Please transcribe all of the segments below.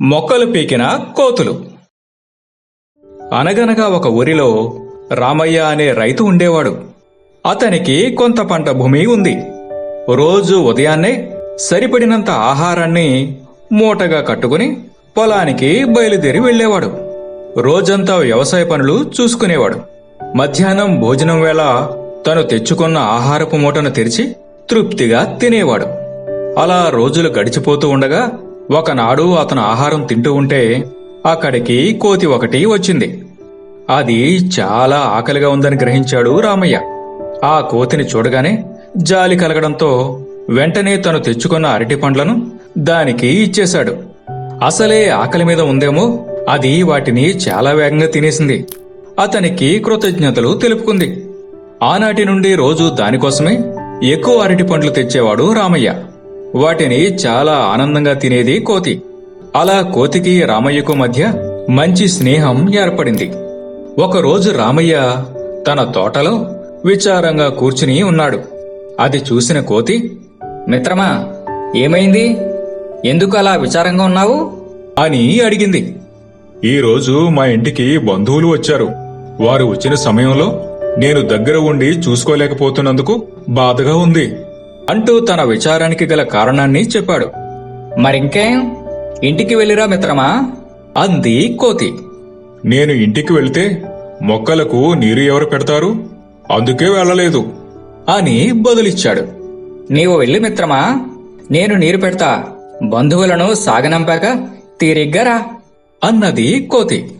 మొక్కలు పీకిన కోతులు. అనగనగా ఒక ఊరిలో రామయ్య అనే రైతు ఉండేవాడు. అతనికి కొంత పంట భూమి ఉంది. రోజు ఉదయాన్నే సరిపడినంత ఆహారాన్ని మూటగా కట్టుకుని పొలానికి బయలుదేరి వెళ్ళేవాడు. రోజంతా వ్యవసాయ పనులు చూసుకునేవాడు. మధ్యాహ్నం భోజనం వేళ తను తెచ్చుకున్న ఆహారపు మూటను తెరిచి తృప్తిగా తినేవాడు. అలా రోజులు గడిచిపోతూ ఉండగా ఒకనాడు అతను ఆహారం తింటూ ఉంటే అక్కడికి కోతి ఒకటి వచ్చింది. అది చాలా ఆకలిగా ఉందని గ్రహించాడు రామయ్య. ఆ కోతిని చూడగానే జాలి కలగడంతో వెంటనే తను తెచ్చుకున్న అరటి పండ్లను దానికి ఇచ్చేశాడు. అసలే ఆకలి మీద ఉందేమో అది వాటిని చాలా వేగంగా తినేసింది. అతనికి కృతజ్ఞతలు తెలుపుకుంది. ఆనాటి నుండి రోజు దానికోసమే ఎక్కువ అరటి పండ్లు తెచ్చేవాడు రామయ్య. వాటిని చాలా ఆనందంగా తినేది కోతి. అలా కోతికి రామయ్యకు మధ్య మంచి స్నేహం ఏర్పడింది. ఒకరోజు రామయ్య తన తోటలో విచారంగా కూర్చుని ఉన్నాడు. అది చూసిన కోతి మిత్రమా ఏమైంది? ఎందుకు అలా విచారంగా ఉన్నావు? అని అడిగింది. ఈరోజు మా ఇంటికి బంధువులు వచ్చారు. వారు వచ్చిన సమయంలో నేను దగ్గర ఉండి చూసుకోలేకపోతున్నందుకు బాధగా ఉంది. అంటూ తన విచారానికి గల కారణాన్ని చెప్పాడు. మరింకేం? ఇంటికి వెళ్ళిరా మిత్రమా? అంది కోతి. నేను ఇంటికి వెళ్తే మొక్కలకు నీరు ఎవరు పెడతారు? అందుకే వెళ్ళలేదు. అని బదులిచ్చాడు. నీవు వెళ్ళి మిత్రమా. నేను నీరు పెడతా. బంధువులను సాగనంపాక తీరిగ్గా రా. అన్నది కోతి.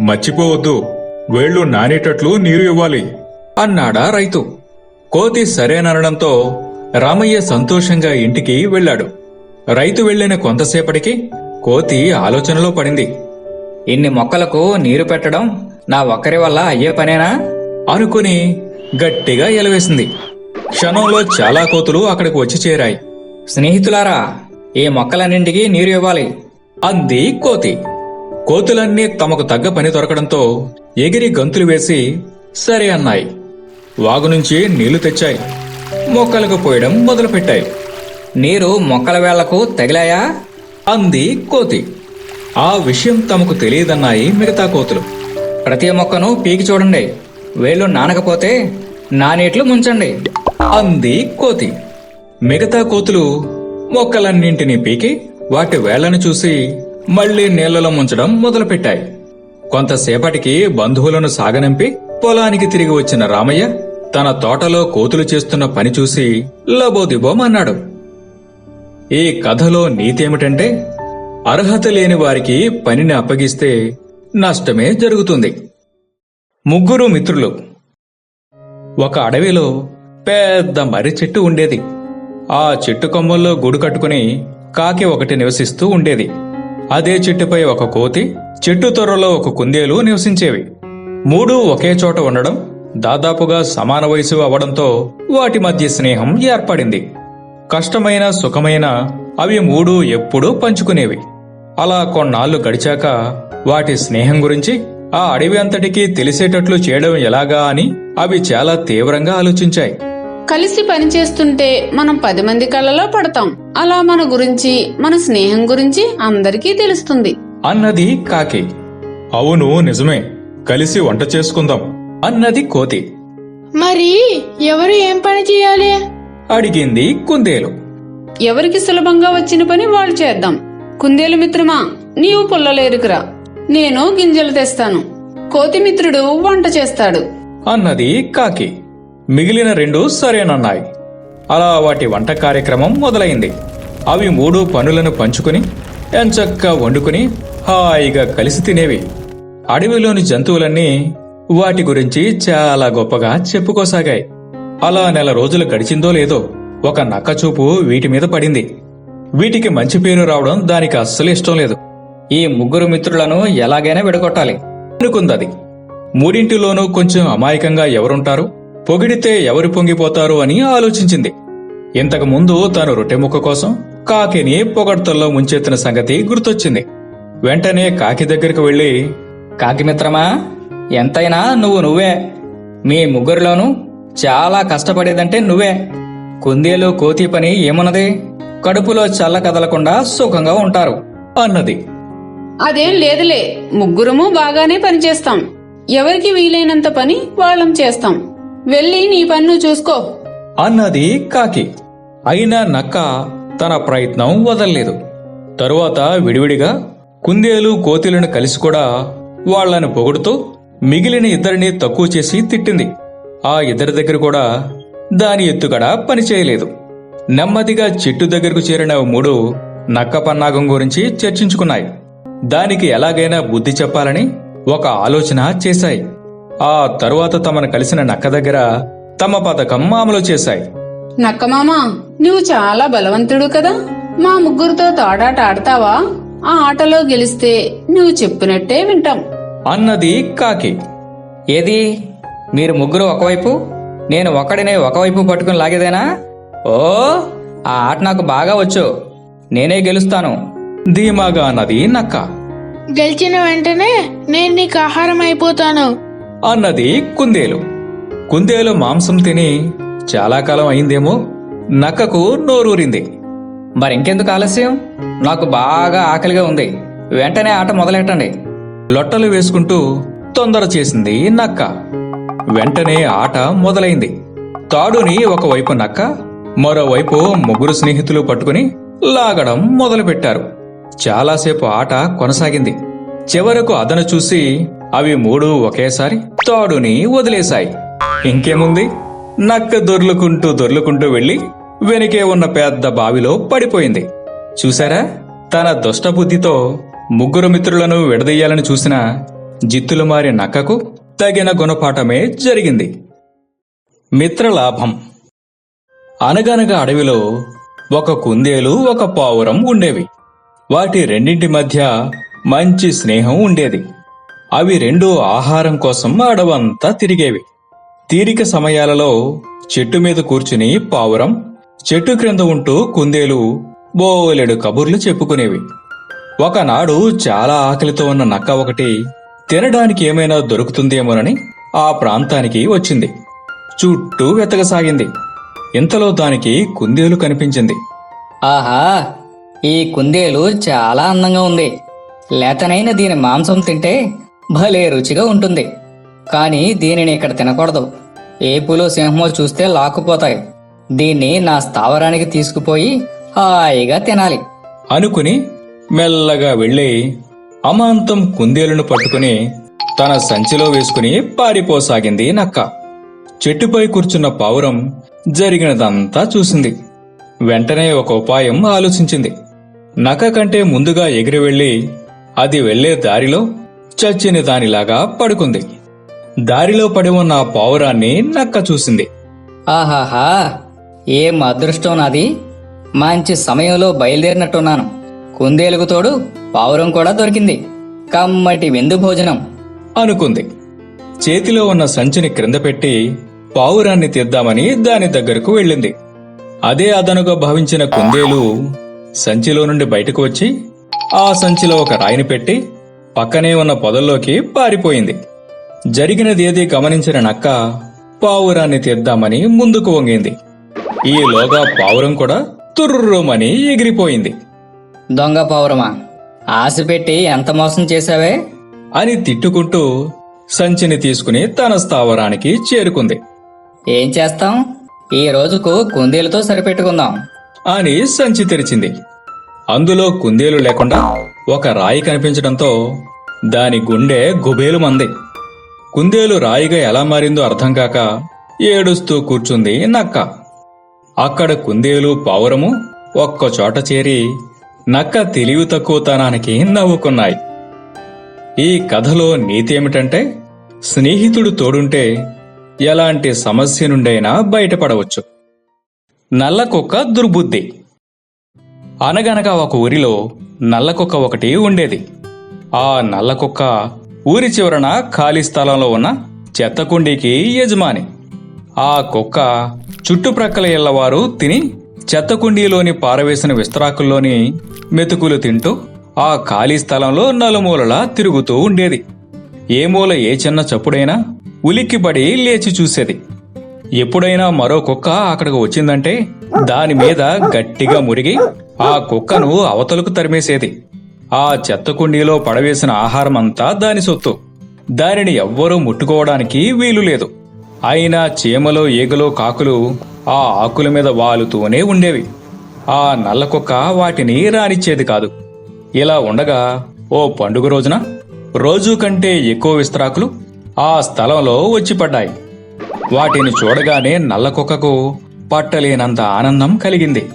మర్చిపోవద్దు. వేళ్ళు నానేటట్లు నీరు ఇవ్వాలి. అన్నాడా రైతు. కోతి సరేననడంతో రామయ్య సంతోషంగా ఇంటికి వెళ్ళాడు. రైతు వెళ్ళిన కొంతసేపటికి కోతి ఆలోచనలో పడింది. ఇన్ని మొక్కలకు నీరు పెట్టడం నా ఒక్కరి వల్ల అయ్యే పనేనా? అనుకుని గట్టిగా ఎలవేసింది. క్షణంలో చాలా కోతులు అక్కడికి వచ్చి చేరాయి. స్నేహితులారా ఈ మొక్కలన్నింటికి నీరు ఇవ్వాలి. అంది కోతి. కోతులన్నీ తమకు తగ్గ పని దొరకడంతో ఎగిరి గంతులు వేసి సరే అన్నాయి. వాగు నుంచి నీళ్ళు తెచ్చాయి. మొక్కలకు పోయడం మొదలుపెట్టాయి. నీరు మొక్కల వేళ్ళకు తగిలాయా? అంది కోతి. ఆ విషయం తమకు తెలియదన్నాయి మిగతా కోతులు. ప్రతి మొక్కను పీకి చూడండి. వేళ్ళు నానకపోతే నానేట్లు ముంచండి అంది కోతి. మిగతా కోతులు మొక్కలన్నింటినీ పీకి వాటి వేళ్ళను చూసి మళ్ళీ నీళ్ళలో ముంచడం మొదలుపెట్టాయి. కొంతసేపటికి బంధువులను సాగనంపి పొలానికి తిరిగి వచ్చిన రామయ్య తన తోటలో కోతులు చేస్తున్న పని చూసి లబోదిబోమన్నాడు ఈ కథలో నీతేమిటంటే అర్హత లేని వారికి పనిని అప్పగిస్తే నష్టమే జరుగుతుంది. ముగ్గురు మిత్రులు. ఒక అడవిలో పెద్ద మర్రి చెట్టు ఉండేది. ఆ చెట్టు కొమ్మల్లో గూడు కట్టుకుని కాకి ఒకటి నివసిస్తూ ఉండేది. అదే చెట్టుపై ఒక కోతి చెట్టు తొర్రలో ఒక కుందేలు నివసించేవి. మూడు ఒకే చోట ఉండడం దాదాపుగా సమాన వయసు అవడంతో వాటి మధ్య స్నేహం ఏర్పడింది. కష్టమైన సుఖమైన అవి మూడు ఎప్పుడూ పంచుకునేవి. అలా కొన్నాళ్ళు గడిచాక వాటి స్నేహం గురించి ఆ అడవి అంతటికీ తెలిసేటట్లు చేయడం ఎలాగా అని అవి చాలా తీవ్రంగా ఆలోచించాయి. కలిసి పనిచేస్తుంటే మనం పది మంది కళ్ళలో పడతాం. అలా మన గురించి మన స్నేహం గురించి అందరికీ తెలుస్తుంది. అన్నది కాకి. అవును నిజమే. కలిసి వంట చేసుకుందాం. అన్నది కోతి. మరి ఎవరు ఏం పని చేయాలి? అడిగింది కుందేలు. ఎవరికి సులభంగా వచ్చిన పని వాళ్ళు చేద్దాం. కుందేలు మిత్రమా నీవు పుల్లలేరుకురా. నేను గింజలు తెస్తాను. కోతి మిత్రుడు వంట చేస్తాడు. అన్నది కాకి. మిగిలిన రెండు సరేనన్నాయి. అలా వాటి వంట కార్యక్రమం మొదలైంది. అవి మూడు పనులను పంచుకుని ఎంచక్కా వండుకుని హాయిగా కలిసి తినేవి. అడవిలోని జంతువులన్నీ వాటి గురించి చాలా గొప్పగా చెప్పుకోసాగాయి. అలా నెల రోజులు గడిచిందో లేదో ఒక నక్కచూపు వీటి మీద పడింది. వీటికి మంచి పేరు రావడం దానికి అస్సలు ఇష్టం లేదు. ఈ ముగ్గురు మిత్రులను ఎలాగైనా విడగొట్టాలి. అనుకుందది. మూడింటిలోనూ కొంచెం అమాయకంగా ఎవరుంటారు? పొగిడితే ఎవరు పొంగిపోతారు అని ఆలోచించింది. ఇంతకు ముందు తాను రొట్టె ముక్క కోసం కాకిని పొగడ్తల్లో ముంచెత్తిన సంగతి గుర్తొచ్చింది. వెంటనే కాకి దగ్గరికి వెళ్ళి కాకి మిత్రమా ఎంతైనా నువ్వు నువ్వే. మీ ముగ్గురిలోనూ చాలా కష్టపడేదంటే నువ్వే. కుందేలు కోతి పని ఏమున్నది? కడుపులో చల్ల కదలకుండా సుఖంగా ఉంటారు అన్నది. అదేం లేదులే. ముగ్గురము బాగానే పనిచేస్తాం. ఎవరికి వీలైనంత పని వాళ్ళం చేస్తాం. వెళ్ళి నీ పని నువ్వు చూసుకో. అన్నది కాకి. అయినా నక్క తన ప్రయత్నం వదల్లేదు. తరువాత విడివిడిగా కుందేలు కోతిలను కలిసి కూడా వాళ్ళని పొగుడుతూ మిగిలిన ఇద్దరిని తక్కువ చేసి తిట్టింది. ఆ ఇద్దరి దగ్గర కూడా దాని ఎత్తుగడ పనిచేయలేదు నెమ్మదిగా చెట్టు దగ్గరకు చేరిన మూడు నక్క పన్నాగం గురించి చర్చించుకున్నాయి. దానికి ఎలాగైనా బుద్ధి చెప్పాలని ఒక ఆలోచన చేశాయి. ఆ తరువాత తమను కలిసిన నక్క దగ్గర తమ పథకం అమలు చేశాయి. నక్కమామ నువ్వు చాలా బలవంతుడు కదా. మా ముగ్గురితో తోడాట ఆడతావా? ఆ ఆటలో గెలిస్తే నువ్వు చెప్పినట్టే వింటాం. అన్నది కాకి. ఏది? మీరు ముగ్గురు ఒకవైపు నేను ఒక్కడినే ఒకవైపు పట్టుకుని లాగేదేనా? ఓ ఆ ఆట నాకు బాగా వచ్చు. నేనే గెలుస్తాను. ధీమాగా అన్నది నక్క. గెలిచిన వెంటనే నేను నీకు ఆహారం అయిపోతాను. అన్నది కుందేలు. కుందేలు మాంసం తిని చాలా కాలం అయిందేమో నక్కకు నోరూరింది. మరింకెందుకు ఆలస్యం? నాకు బాగా ఆకలిగా ఉంది. వెంటనే ఆట మొదలెట్టండి. లొట్టలు వేసుకుంటూ తొందర చేసింది నక్క. వెంటనే ఆట మొదలైంది. తాడుని ఒకవైపు నక్క మరోవైపు ముగ్గురు స్నేహితులు పట్టుకుని లాగడం మొదలుపెట్టారు. చాలాసేపు ఆట కొనసాగింది. చివరకు అదను చూసి అవి మూడు ఒకేసారి తాడుని వదిలేశాయి. ఇంకేముంది? నక్క దొర్లుకుంటూ దొర్లుకుంటూ వెళ్ళి వెనుకే ఉన్న పెద్ద బావిలో పడిపోయింది. చూసారా తన దుష్టబుద్ధితో ముగ్గురు మిత్రులను విడదీయాలని చూసిన జిత్తులు మారి నక్కకు తగిన గుణపాఠమే జరిగింది. మిత్రలాభం అనగనగా అడవిలో ఒక కుందేలు ఒక పావురం ఉండేవి. వాటి రెండింటి మధ్య మంచి స్నేహం ఉండేది. అవి రెండు ఆహారం కోసం అడవంతా తిరిగేవి. తీరిక సమయాలలో చెట్టు మీద కూర్చుని పావురం చెట్టు క్రింద ఉంటూ కుందేలు బోలెడు కబుర్లు చెప్పుకునేవి. ఒకనాడు చాలా ఆకలితో ఉన్న నక్క ఒకటి తినడానికి ఏమైనా దొరుకుతుందేమోనని ఆ ప్రాంతానికి వచ్చింది. చుట్టూ వెతకసాగింది. ఇంతలో దానికి కుందేలు కనిపించింది. ఆహా ఈ కుందేలు చాలా అందంగా ఉంది. లేతనైన దీని మాంసం తింటే భలే రుచిగా ఉంటుంది. కానీ దీనిని ఇక్కడ తినకూడదు. ఏపులో సింహమో చూస్తే లాక్కుపోతాయి. దీన్ని నా స్థావరానికి తీసుకుపోయి హాయిగా తినాలి. అనుకుని మెల్లగా వెళ్ళి అమాంతం కుందేలును పట్టుకుని తన సంచిలో వేసుకుని పారిపోసాగింది నక్క. చెట్టుపై కూర్చున్న పావురం జరిగినదంతా చూసింది. వెంటనే ఒక ఉపాయం ఆలోచించింది. నక్క కంటే ముందుగా ఎగిరి వెళ్ళి అది వెళ్ళే దారిలో చచ్చిన దానిలాగా పడుకుంది. దారిలో పడి ఉన్న ఆ పావురాన్ని నక్క చూసింది. ఆహాహా ఏం అదృష్టం నాది? మంచి సమయంలో బయలుదేరినట్టున్నాను. కుందేలుకు తోడు పావురం కూడా దొరికింది. కమ్మటి విందు భోజనం. అనుకుంది. చేతిలో ఉన్న సంచిని క్రింద పెట్టి పావురాన్ని తీద్దామని దాని దగ్గరకు వెళ్ళింది. అదే అదనుగా భావించిన కుందేలు సంచిలో నుండి బయటకు వచ్చి ఆ సంచిలో ఒక రాయిని పెట్టి పక్కనే ఉన్న పొదల్లోకి పారిపోయింది. జరిగినదేది గమనించిన నక్క పావురాన్ని తీద్దామని ముందుకు వంగింది. ఈలోగా పావురం కూడా తుర్రుమని ఎగిరిపోయింది. దొంగ పావురమా ఆశ పెట్టి ఎంత మోసం చేశావే? అని తిట్టుకుంటూ సంచిని తీసుకుని తన స్థావరానికి చేరుకుంది. ఏం చేస్తాం? ఈ రోజుకు కుందేలుతో సరిపెట్టుకుందాం. అని సంచి తెరిచింది. అందులో కుందేలు లేకుండా ఒక రాయి కనిపించడంతో దాని గుండె గుబేలు మంది కుందేలు రాయిగా ఎలా మారిందో అర్థం కాక ఏడుస్తూ కూర్చుంది నక్క. అక్కడ కుందేలు పావురము ఒక్కచోట చేరి నక్క తెలివి తక్కువతనానికి నవ్వుకున్నాయి. ఈ కథలో నీతి ఏమిటంటే స్నేహితుడు తోడుంటే ఎలాంటి సమస్య నుండైనా బయటపడవచ్చు. నల్లకుక్క దుర్బుద్ధి. అనగనగా ఒక ఊరిలో నల్లకుక్క ఒకటి ఉండేది. ఆ నల్లకుక్క ఊరి చివరన ఖాళీ స్థలంలో ఉన్న చెత్తకుండీకి యజమాని. ఆ కుక్క చుట్టుప్రక్కల ఇళ్ళవారు తిని చెత్త కుండీలోని పారవేసిన విస్తరాకుల్లోని మెతుకులు తింటూ ఆ ఖాళీ స్థలంలో నలుమూలలా తిరుగుతూ ఉండేది. ఏ మూల ఏ చిన్న చప్పుడైనా ఉలిక్కిపడి లేచి చూసేది. ఎప్పుడైనా మరో కుక్క అక్కడికి వచ్చిందంటే దాని మీద గట్టిగా మురిగి ఆ కుక్కను అవతలకు తరిమేసేది. ఆ చెత్త కుండీలో పడవేసిన ఆహారం అంతా దాని సొత్తు. దానిని ఎవ్వరూ ముట్టుకోవడానికి వీలు లేదు. అయినా చీమలో ఈగలో కాకులు ఆ ఆకుల మీద వాలుతూనే ఉండేవి. ఆ నల్ల కుక్క వాటిని రానిచ్చేది కాదు. ఇలా ఉండగా ఓ పండుగ రోజున రోజు కంటే ఎక్కువ విస్తరాకులు ఆ స్థలంలో వచ్చి పడ్డాయి వాటిని చూడగానే నల్ల కుక్కకు పట్టలేనంత ఆనందం కలిగింది.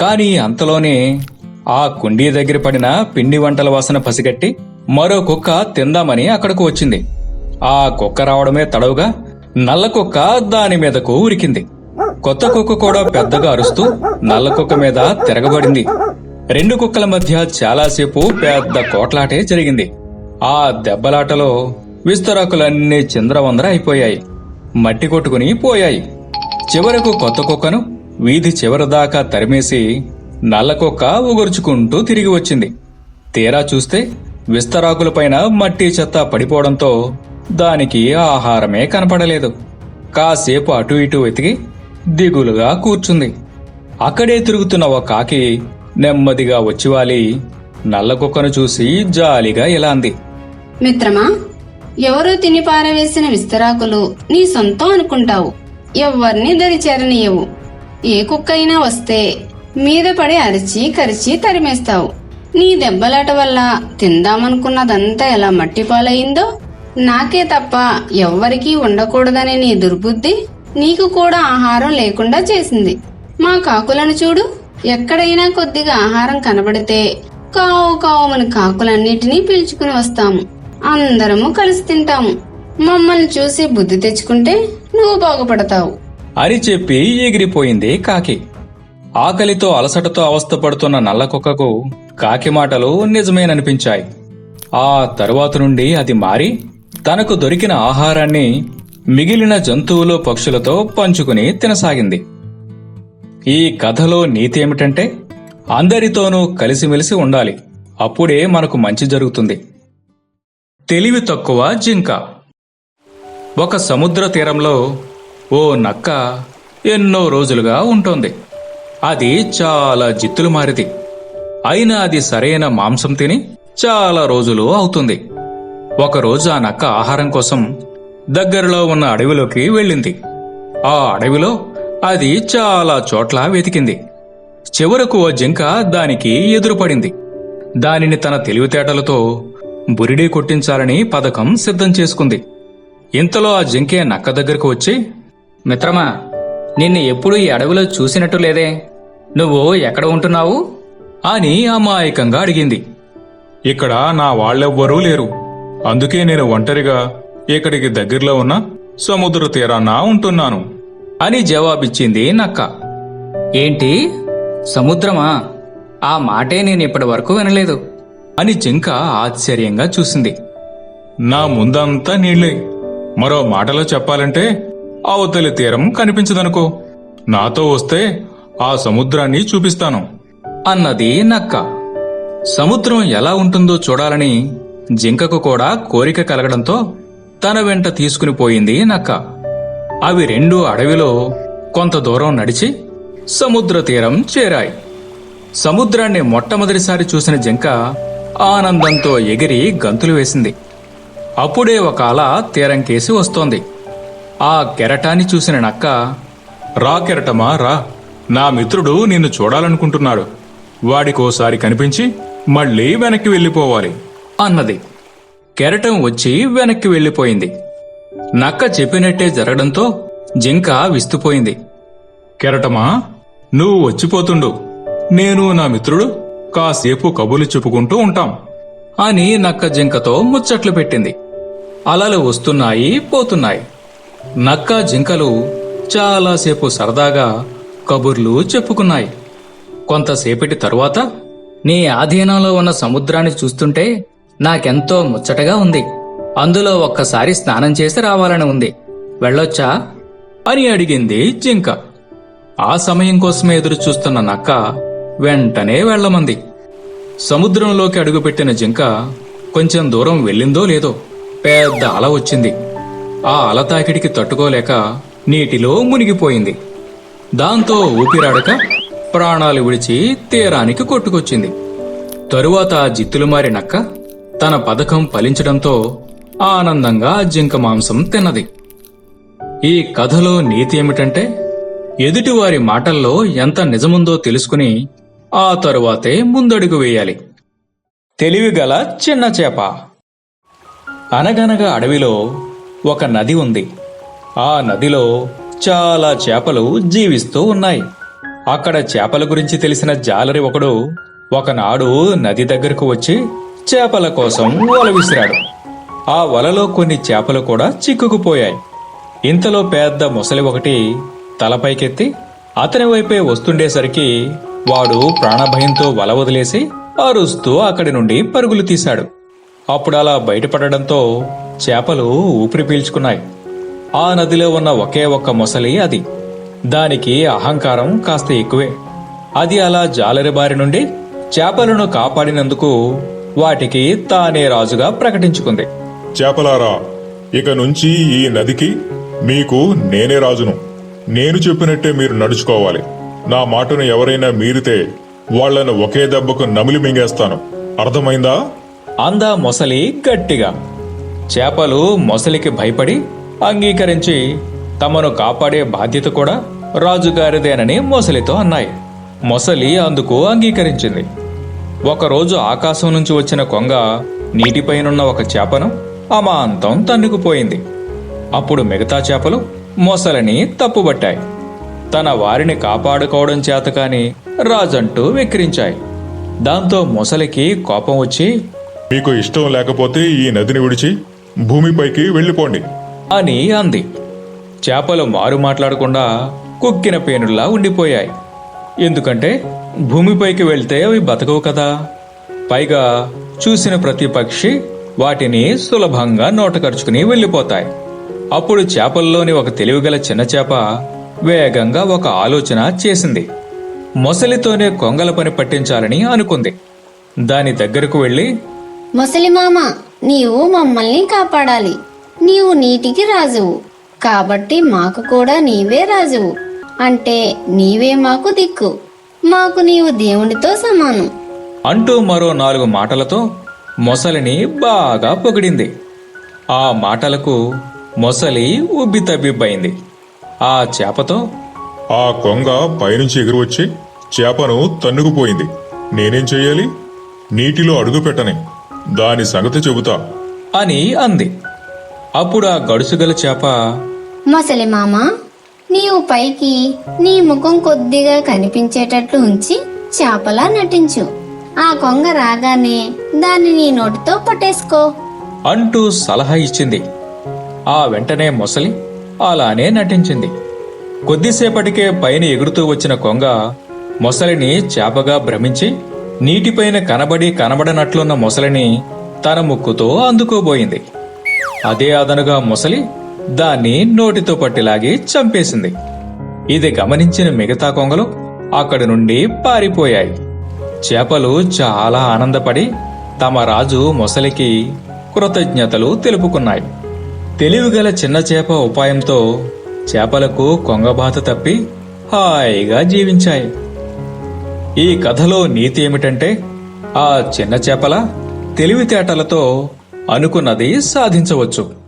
కాని అంతలోనే ఆ కుండీ దగ్గర పడిన పిండి వంటల వాసన పసిగట్టి మరో కుక్క తిందామని అక్కడకు వచ్చింది. ఆ కుక్క రావడమే తడవుగా నల్ల కుక్క దాని మీదకు ఉరికింది. కొత్త కుక్క కూడా పెద్దగా అరుస్తూ నల్ల కుక్క మీద తిరగబడింది. రెండు కుక్కల మధ్య చాలాసేపు పెద్ద కోట్లాటే జరిగింది. ఆ దెబ్బలాటలో విస్తరాకులన్నీ చింద్రవందర అయిపోయాయి. మట్టి కొట్టుకుని పోయాయి. చివరకు కొత్త కుక్కను వీధి చివరి దాకా తరిమేసి నల్ల కుక్క ఉగుర్చుకుంటూ తిరిగి వచ్చింది. తీరా చూస్తే విస్తరాకులపైన మట్టి చెత్త పడిపోవడంతో దానికి ఆహారమే కనపడలేదు. కాసేపు అటు ఇటు వెతికి దిగులుగా కూర్చుంది. అక్కడే తిరుగుతున్న ఒక కాకి నెమ్మదిగా వచ్చివాలి. నల్ల కుక్కను చూసి జాలిగా ఇలా అంది. మిత్రమా ఎవరో తిని పారవేసిన విస్తరాకులు నీ సొంతం అనుకుంటావు. ఎవ్వరిని దరిచేరనీయవు. ఏ కుక్క అయినా వస్తే మీద పడి అరిచి కరిచి తరిమేస్తావు. నీ దెబ్బలాట వల్ల తిందామనుకున్నదంతా ఎలా మట్టిపాలయ్యిందో నాకే తప్ప ఎవ్వరికీ ఉండకూడదనే నీ దుర్బుద్ధి. నీకు కూడా ఆహారం లేకుండా చేసింది. మా కాకులను చూడు ఎక్కడైనా కొద్దిగా ఆహారం కనబడితే కావు కావుమని కాకులన్నిటినీ పిలుచుకుని వస్తాము. అందరము కలిసి తింటాము. మమ్మల్ని చూసి బుద్ధి తెచ్చుకుంటే నువ్వు బాగుపడతావు. అని చెప్పి ఎగిరిపోయింది కాకి. ఆకలితో అలసటతో అవస్థపడుతున్న నల్ల కుక్కకు కాకి మాటలు నిజమేననిపించాయి. ఆ తరువాత నుండి అది మారి తనకు దొరికిన ఆహారాన్ని మిగిలిన జంతువులు పక్షులతో పంచుకుని తినసాగింది. ఈ కథలో నీతి ఏమిటంటే అందరితోనూ కలిసిమెలిసి ఉండాలి. అప్పుడే మనకు మంచి జరుగుతుంది. తెలివి తక్కువ జింక. ఒక సముద్ర తీరంలో ఓ నక్క ఎన్నో రోజులుగా ఉంటోంది. అది చాలా జిత్తులు మారిది. అయినా అది సరైన మాంసం తిని చాలా రోజులు అవుతుంది. ఒకరోజు ఆ నక్క ఆహారం కోసం దగ్గరలో ఉన్న అడవిలోకి వెళ్ళింది. ఆ అడవిలో అది చాలా చోట్ల వెతికింది. చివరకు ఓ జింక దానికి ఎదురుపడింది. దానిని తన తెలివితేటలతో బురిడీ కొట్టించాలని పథకం సిద్ధం చేసుకుంది. ఇంతలో ఆ జింకే నక్క దగ్గరకు వచ్చి మిత్రమా నిన్ను ఎప్పుడు ఈ అడవిలో చూసినట్టు లేదే. నువ్వు ఎక్కడ ఉంటున్నావు? అని అమాయకంగా అడిగింది. ఇక్కడ నా వాళ్ళెవ్వరూ లేరు. అందుకే నేను ఒంటరిగా ఇక్కడికి దగ్గరలో ఉన్న సముద్ర తీరాన ఉంటున్నాను అని జవాబిచ్చింది నక్క. ఏంటి? సముద్రమా? ఆ మాటే నేను ఇప్పటి వరకు వినలేదు. అని జింక ఆశ్చర్యంగా చూసింది. నా ముందంతా నీళ్ళే. మరో మాటలో చెప్పాలంటే అవతలి తీరం కనిపించదనుకో. నాతో వస్తే ఆ సముద్రాన్ని చూపిస్తాను అన్నది నక్క. సముద్రం ఎలా ఉంటుందో చూడాలని జింకకు కూడా కోరిక కలగడంతో తన వెంట తీసుకుని పోయింది నక్క. అవి రెండు అడవిలో కొంత దూరం నడిచి సముద్ర తీరం చేరాయి. సముద్రాన్ని మొట్టమొదటిసారి చూసిన జింక ఆనందంతో ఎగిరి గంతులు వేసింది. అప్పుడే ఒక అల తీరం కేసి వస్తోంది. ఆ కెరటాన్ని చూసిన నక్క రా కెరటమా రా. నా మిత్రుడు నిన్ను చూడాలనుకుంటున్నాడు. వాడికోసారి కనిపించి మళ్ళీ వెనక్కి వెళ్ళిపోవాలి అన్నది. కెరటం వచ్చి వెనక్కి వెళ్ళిపోయింది. నక్క చెప్పినట్టే జరగడంతో జింక విస్తుపోయింది. కెరటమా నువ్వు వచ్చిపోతుండు. నేను నా మిత్రుడు కాసేపు కబుర్లు చెప్పుకుంటూ ఉంటాం అని నక్క జింకతో ముచ్చట్లు పెట్టింది. అలలు వస్తున్నాయి పోతున్నాయి. నక్క జింకలు చాలాసేపు సరదాగా కబుర్లు చెప్పుకున్నాయి. కొంతసేపటి తరువాత నీ ఆధీనంలో ఉన్న సముద్రాన్ని చూస్తుంటే నాకెంతో ముచ్చటగా ఉంది. అందులో ఒక్కసారి స్నానం చేసి రావాలని ఉంది. వెళ్ళొచ్చా? అని అడిగింది జింక. ఆ సమయం కోసమే ఎదురు చూస్తున్న నక్క వెంటనే వెళ్ళమంది. సముద్రంలోకి అడుగుపెట్టిన జింక కొంచెం దూరం వెళ్ళిందో లేదో పెద్ద అల వచ్చింది. ఆ అల తాకిడికి తట్టుకోలేక నీటిలో మునిగిపోయింది. దాంతో ఊపిరాడక ప్రాణాలు విడిచి తీరానికి కొట్టుకొచ్చింది. తరువాత ఆ జిత్తులుమారి నక్క తన పథకం ఫలించడంతో ఆనందంగా జింక మాంసం తిన్నది. ఈ కథలో నీతి ఏమిటంటే ఎదుటివారి మాటల్లో ఎంత నిజముందో తెలుసుకుని ఆ తరువాతే ముందడుగు వేయాలి. తెలివిగల చిన్న చేప. అనగనగా అడవిలో ఒక నది ఉంది. ఆ నదిలో చాలా చేపలు జీవిస్తూ ఉన్నాయి. అక్కడ చేపల గురించి తెలిసిన జాలరి ఒకడు ఒకనాడు నది దగ్గరకు వచ్చి చేపల కోసం వల విసిరాడు. ఆ వలలో కొన్ని చేపలు కూడా చిక్కుకుపోయాయి. ఇంతలో పెద్ద ముసలి ఒకటి తలపైకెత్తి అతని వైపే వస్తుండేసరికి వాడు ప్రాణభయంతో వల వదిలేసి అరుస్తూ అక్కడి నుండి పరుగులు తీశాడు. అప్పుడు అలా బయటపడడంతో చేపలు ఊపిరి పీల్చుకున్నాయి. ఆ నదిలో ఉన్న ఒకే ఒక్క మొసలి అది. దానికి అహంకారం కాస్త ఎక్కువే. అది అలా జాలరి బారి నుండి చేపలను కాపాడినందుకు వాటికి తానే రాజుగా ప్రకటించుకుంది. చేపలారా ఇక నుంచి ఈ నదికి మీకు నేనే రాజును. నేను చెప్పినట్టే మీరు నడుచుకోవాలి. నా మాటను ఎవరైనా మీరితే వాళ్ళను ఒకే దెబ్బకు నమిలి మింగేస్తాను. అర్థమైందా? అందా మొసలి గట్టిగా. చేపలు మొసలికి భయపడి అంగీకరించి తమను కాపాడే బాధ్యత కూడా రాజుగారిదేనని మొసలితో అన్నాయి. మొసలి అందుకు అంగీకరించింది. ఒకరోజు ఆకాశం నుంచి వచ్చిన కొంగ నీటిపైనున్న ఒక చేపను అమాంతం తన్నుకుపోయింది. అప్పుడు మిగతా చేపలు మొసలిని తప్పుబట్టాయి. తన వారిని కాపాడుకోవడం చేతకాని రాజంటూ వెక్కిరించాయి. దాంతో మొసలికి కోపం వచ్చి మీకు ఇష్టం లేకపోతే ఈ నదిని విడిచి భూమిపైకి వెళ్ళిపోండి. అని అంది. చేపలు మారు మాట్లాడకుండా కుక్కిన పేనుల్లా ఉండిపోయాయి. ఎందుకంటే భూమిపైకి వెళ్తే అవి బతకవు కదా. పైగా చూసిన ప్రతి పక్షి వాటిని సులభంగా నోటకరుచుకుని వెళ్ళిపోతాయి. అప్పుడు చేపల్లోని ఒక తెలివిగల చిన్న చేప వేగంగా ఒక ఆలోచన చేసింది. మొసలితోనే కొంగల పని పట్టించాలని అనుకుంది. దాని దగ్గరకు వెళ్ళి ముసలిమామ నీవు మమ్మల్ని కాపాడాలి. నీవు నీటికి రాజువు. కాబట్టి మాకు కూడా నీవే రాజువు. అంటే నీవే మాకు దిక్కు. మాకు నీవు దేవునితో సమానం. అంటూ మరో నాలుగు మాటలతో మొసలిని బాగా పొగిడింది. ఆ మాటలకు మొసలి ఉబ్బితబ్బిబ్బైంది ఆ చేపతో ఆ కొంగ పైనుంచి ఎగురు వచ్చి చేపను తన్నుకుపోయింది. నేనేం చెయ్యాలి? నీటిలో అడుగు పెట్టని. దాని సంగతి చెబుతా. అని అంది. అప్పుడు ఆ గడుసుగల చేప ముసలిమామ నీవు పైకి నీ ముఖం కొద్దిగా కనిపించేటట్లు ఉంచి చేపలా నటించు. ఆ కొంగ రాగానే దాన్ని నీ నోటితో పట్టేసుకో. అంటూ సలహా ఇచ్చింది. ఆ వెంటనే మొసలి అలానే నటించింది. కొద్దిసేపటికే పైన ఎగురుతూ వచ్చిన కొంగ మొసలిని చేపగా భ్రమించి నీటిపైన కనబడి కనబడనట్లున్న మొసలిని తన ముక్కుతో అందుకోబోయింది. అదే అదనుగా మొసలి దాన్ని నోటితో పట్టిలాగి చంపేసింది. ఇది గమనించిన మిగతా కొంగలు అక్కడి నుండి పారిపోయాయి. చేపలు చాలా ఆనందపడి తమ రాజు మొసలికి కృతజ్ఞతలు తెలుపుకున్నాయి. తెలివిగల చిన్న చేప ఉపాయంతో చేపలకు కొంగబాత తప్పి హాయిగా జీవించాయి. ఈ కథలో నీతి ఏమిటంటే ఆ చిన్న చేపల తెలివితేటలతో అనుకున్నది సాధించవచ్చు.